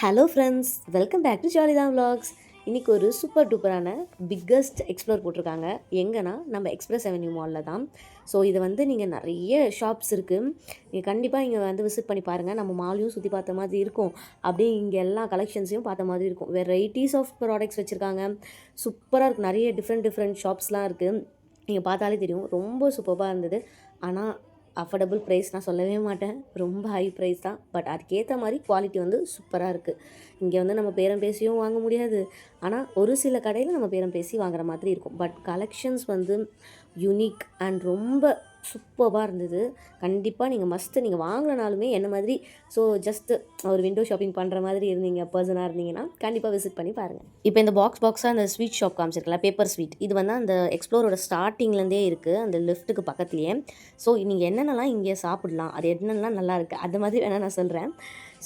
Hello friends welcome back to ஜாலிதான் vlogs. இன்றைக்கி ஒரு super டூப்பரான biggest explore போட்டிருக்காங்க. எங்கன்னா நம்ம எக்ஸ்பிரஸ் அவென்யூ மாலில் தான். ஸோ இது வந்து நீங்கள் நிறைய ஷாப்ஸ் இருக்குது நீங்கள் கண்டிப்பாக இங்கே வந்து விசிட் பண்ணி பாருங்கள் நம்ம மாலையும் சுற்றி பார்த்த மாதிரி இருக்கும். அப்படியே இங்கே எல்லா கலெக்ஷன்ஸையும் பார்த்த மாதிரி இருக்கும். வெரைட்டிஸ் ஆஃப் ப்ராடக்ட்ஸ் வச்சுருக்காங்க. சூப்பராக இருக்குது நிறைய டிஃப்ரெண்ட் டிஃப்ரெண்ட் ஷாப்ஸ்லாம் இருக்குது நீங்கள் பார்த்தாலே தெரியும். ரொம்ப சூப்பராக இருந்தது. ஆனால் அஃபோர்டபுள் ப்ரைஸ் நான் சொல்லவே மாட்டேன். ரொம்ப ஹை ப்ரைஸ் தான். பட் அதுக்கேற்ற மாதிரி குவாலிட்டி வந்து சூப்பராக இருக்குது இங்கே வந்து நம்ம பேரம் பேசியும் வாங்க முடியாது. ஆனால் ஒரு சில கடையில் நம்ம பேரம் பேசி வாங்குற மாதிரி இருக்கும். பட் கலெக்ஷன்ஸ் வந்து யூனிக் அண்ட் ரொம்ப சூப்பராக இருந்தது. கண்டிப்பாக நீங்கள் மஸ்ட்டு நீங்கள் வாங்கினாலுமே என்ன மாதிரி ஸோ ஜஸ்ட்டு ஒரு விண்டோ ஷாப்பிங் பண்ணுற மாதிரி இருந்தீங்க பர்சனாக இருந்தீங்கன்னா கண்டிப்பாக விசிட் பண்ணி பாருங்கள் இப்போ இந்த பாக்ஸ் பாக்ஸாக அந்த ஸ்வீட் ஷாப் காமிச்சிருக்கல பேப்பர் ஸ்வீட் இது வந்து அந்த எக்ஸ்ப்ளோரோட ஸ்டார்டிங்லேருந்தே இருக்குது அந்த லிஃப்ட்டுக்கு பக்கத்துலேயே. ஸோ நீங்கள் என்னென்னலாம் இங்கே சாப்பிடலாம் அது என்னென்னலாம் நல்லா இருக்குது அது மாதிரி வேணால் நான் சொல்கிறேன்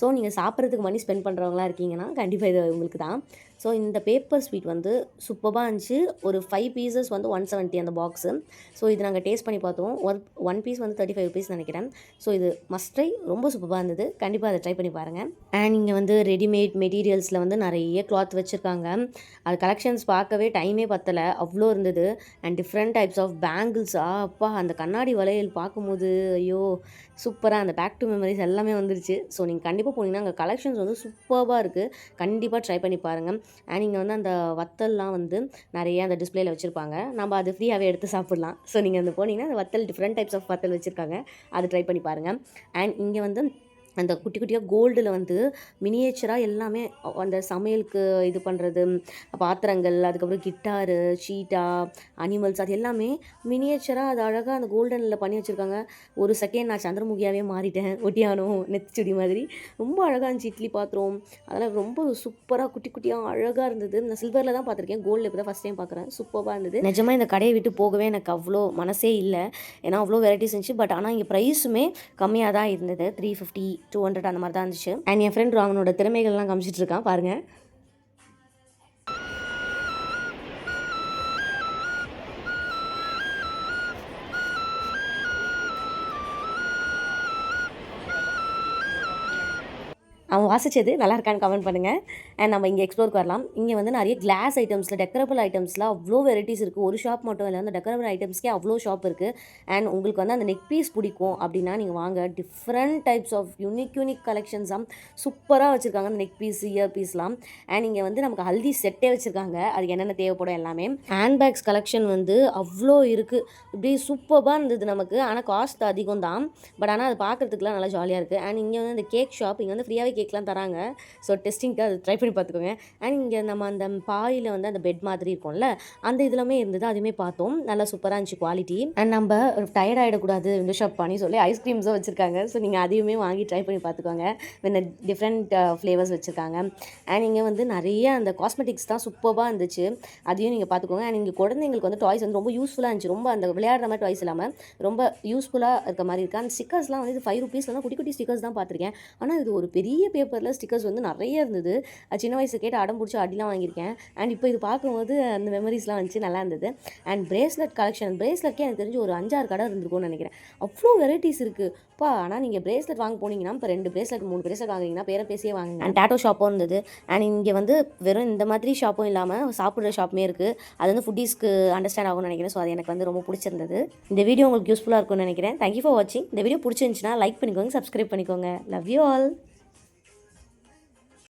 ஸோ நீங்கள் சாப்பிட்றதுக்கு மணி ஸ்பெண்ட் பண்ணுறவங்களா இருக்கீங்கன்னா கண்டிப்பாக இது உங்களுக்கு தான் ஸோ இந்த பேப்பர் ஸ்வீட் வந்து சூப்பராக இருந்துச்சு. ஒரு ஃபைவ் பீசஸ் வந்து ஒன் செவன்ட்டி அந்த பாக்ஸு ஸோ இது நாங்கள் டேஸ்ட் பண்ணி பார்த்தோம். ஒன் ஒன் பீஸ் வந்து தேர்ட்டி ஃபைவ் ருபீஸ் நினைக்கிறேன். ஸோ இது மஸ்ட் ட்ரை ரொம்ப சூப்பராக இருந்தது. கண்டிப்பாக அதை ட்ரை பண்ணி பாருங்கள் அண்ட் இங்கே வந்து ரெடிமேட் மெட்டீரியல்ஸில் வந்து நிறைய கிளாத் வச்சுருக்காங்க. அது கலெக்ஷன்ஸ் பார்க்கவே டைமே பத்தலை. அவ்வளோ இருந்தது. அண்ட் டிஃப்ரெண்ட் டைப்ஸ் ஆஃப் பேங்கிள்ஸா அப்பா அந்த கண்ணாடி வளையல் பார்க்கும்போது ஐயோ சூப்பராக அந்த பேக் டு மெமரிஸ் எல்லாமே வந்துருச்சு. ஸோ நீங்கள் கண்டிப்பாக போனீங்கன்னா அங்கே கலெக்ஷன்ஸ் வந்து சூப்பராக இருக்குது கண்டிப்பாக ட்ரை பண்ணி பாருங்கள் அண்ட் இங்கே வந்து அந்த வத்தல்லாம் வந்து நிறைய அந்த டிஸ்பிளேயில் வச்சுருப்பாங்க. நம்ம அது ஃப்ரீயாகவே எடுத்து சாப்பிட்லாம். ஸோ நீங்கள் அந்த போனீங்கன்னா அந்த வத்தல் டிஃப்ரெண்ட் டைப்ஸ் ஆஃப் வத்தல் வச்சுருக்காங்க. அது ட்ரை பண்ணி பாருங்கள் அண்ட் இங்கே வந்து அந்த குட்டி குட்டியாக கோல்டில் வந்து மினியேச்சராக எல்லாமே அந்த சமையலுக்கு இது பண்ணுறது பாத்திரங்கள் அதுக்கப்புறம் கிட்டாரு சீட்டா அனிமல்ஸ் அது எல்லாமே மினியேச்சராக அது அழகாக அந்த கோல்டனில் பண்ணி வச்சுருக்காங்க. ஒரு செகண்ட் நான் சந்திரமுகியாவே மாறிட்டேன். ஒட்டியானம் நெத்திச்சுடி மாதிரி. ரொம்ப அழகாக இருந்துச்சு இட்லி பாத்திரம். அதெல்லாம் ரொம்ப சூப்பராக குட்டி குட்டியாக அழகாக இருந்தது. நான் சில்வரில் தான் பார்த்துருக்கேன் கோல்டில் இப்போ தான் ஃபஸ்ட் டைம் பார்க்குறேன் சூப்பராக இருந்தது. நிஜமாக இந்த கடையை விட்டு போகவே எனக்கு அவ்வளோ மனசே இல்லை. ஏன்னா அவ்வளோ வெரைட்டிஸ் இருந்துச்சு. பட் ஆனால் இங்கே ப்ரைஸுமே கம்மியாக தான் இருந்தது. த்ரீ ஃபிஃப்டி டூ ஹண்ட்ரட் அந்த மாதிரி தான் இருந்துச்சு. அண்ட் என் ஃப்ரெண்ட் அவனோட திறமைகள்லாம் காமிச்சிட்டு இருக்கான் பாருங்கள் அவன் வாசிச்சது நல்லா இருக்கான்னு கமெண்ட் பண்ணுங்கள் அண்ட் நம்ம இங்கே எக்ஸ்ப்ளோருக்கு வரலாம். இங்கே வந்து நிறைய கிளாஸ் ஐட்டம்ஸில் டெக்கரபிள் ஐட்டம்ஸில் அவ்வளோ வெரைட்டிஸ் இருக்குது ஒரு ஷாப் மட்டும் இல்லை அந்த டெக்கரபிள் ஐட்டம்ஸ்க்கே அவ்வளோ ஷாப் இருக்குது அண்ட் உங்களுக்கு வந்து அந்த நெக் பீஸ் பிடிக்கும் அப்படின்னா நீங்கள் வாங்க. Different types of unique unique கலெக்ஷன்ஸாக சூப்பராக வச்சுருக்காங்க. அந்த நெக் பீஸ் இயர் பீஸ்லாம் அண்ட் இங்கே வந்து நமக்கு ஹல்தி செட்டே வச்சுருக்காங்க. அது என்னென்ன தேவைப்படும் எல்லாமே. ஹேண்ட் பேக்ஸ் கலெக்ஷன் வந்து அவ்வளோ இருக்குது இப்படி சூப்பராக இருந்தது நமக்கு. ஆனால் காஸ்ட் அதிகம் தான் பட் ஆனால் அது பார்க்குறதுக்குலாம் நல்லா ஜாலியாக இருக்குது அண்ட் இங்கே வந்து இந்த கேக் ஷாப் இங்கே வந்து ஃப்ரீயாகவே கேக்லாம் தராங்க. ஸோ டெஸ்டிங்க்கு அது ட்ரை பண்ணி பார்த்துக்கோங்க. அண்ட் இங்கே நம்ம அந்த பாயில் வந்து அந்த பெட் மாதிரி இருக்கும்ல அந்த இதுலமே இருந்தது. அதுவுமே பார்த்தோம். நல்லா சூப்பராக இருந்துச்சு குவாலிட்டி அண்ட் நம்ம டயர்ட் ஆகிடக்கூடாது விண்டோ ஷாப் பண்ணி சொல்லி ஐஸ்கிரீம்ஸும் வச்சுருக்காங்க. ஸோ நீங்கள் அதையுமே வாங்கி ட்ரை பண்ணி பார்த்துக்கோங்க. இந்த டிஃப்ரெண்ட் ஃப்ளேவர்ஸ் வச்சுருக்காங்க. அண்ட் இங்கே வந்து நிறைய அந்த காஸ்மெட்டிக்ஸ் தான் சூப்பராக இருந்துச்சு. அதையும் நீங்கள் பார்த்துக்கோங்க. அண்ட் இங்கே குழந்தைங்களுக்கு வந்து டாய்ஸ் வந்து ரொம்ப யூஸ்ஃபுல்லாக இருந்துச்சு. ரொம்ப அந்த விளையாடுற மாதிரி டாய்ஸ் இல்லாமல் ரொம்ப யூஸ்ஃபுல்லாக இருக்க மாதிரி இருக்குது அந்த ஸ்டிக்கர்ஸ்லாம் வந்து இது ஃபைவ் ருபீஸ்லாம் குட்டி குட்டி ஸ்டிக்கர்ஸ் தான் பார்த்துருக்கேன். ஆனால் இது ஒரு பெரிய பேப்பரில் ஸ்டிக்கர்ஸ் வந்து நிறைய இருந்தது. அது சின்ன வயசு கேட்டு அடம் பிடிச்சி அடிலாம் வாங்கியிருக்கேன். அண்ட் இப்போ இது பார்க்கும்போது அந்த மெமரிஸ்லாம் வந்துச்சு நல்லா இருந்தது. அண்ட் பிரேஸ்லெட் கலெக்ஷன் பிரேஸ்லெட்கே எனக்கு தெரிஞ்சு ஒரு அஞ்சாறு கடை இருந்திருக்கும்னு நினைக்கிறேன். அவ்வளோ வெரைட்டிஸ் இருக்குப்பா ஆனால் நீங்கள் பிரேஸ்லெட் வாங்க போனீங்கன்னா இப்போ ரெண்டு பிரேஸ்லெட் மூணு பிரேஸ்லெட் வாங்குறீங்கன்னா பேரை பேசியே வாங்குங்க. அண்ட் டேட்டோ ஷாப்பும் இருந்தது. அண்ட் இங்கே வந்து வெறும் இந்த மாதிரி ஷாப்பும் இல்லாமல் சாப்பிட்ற ஷாப்புமே இருக்குது அது வந்து ஃபுட்டீஸ்க்கு அண்டர்ஸ்டாண்ட் ஆகும்னு நினைக்கிறேன். ஸோ அது எனக்கு வந்து ரொம்ப பிடிச்சிருந்தது. இந்த வீடியோ உங்களுக்கு யூஸ்ஃபுல்லாக இருக்கும்னு நினைக்கிறேன். தேங்க்யூ ஃபார் வாட்சிங் இந்த வீடியோ பிடிச்சிருந்துச்சுன்னா லைக் பண்ணிக்கோங்க சப்ஸ்கிரைப் பண்ணிக்கோங்க. Love you all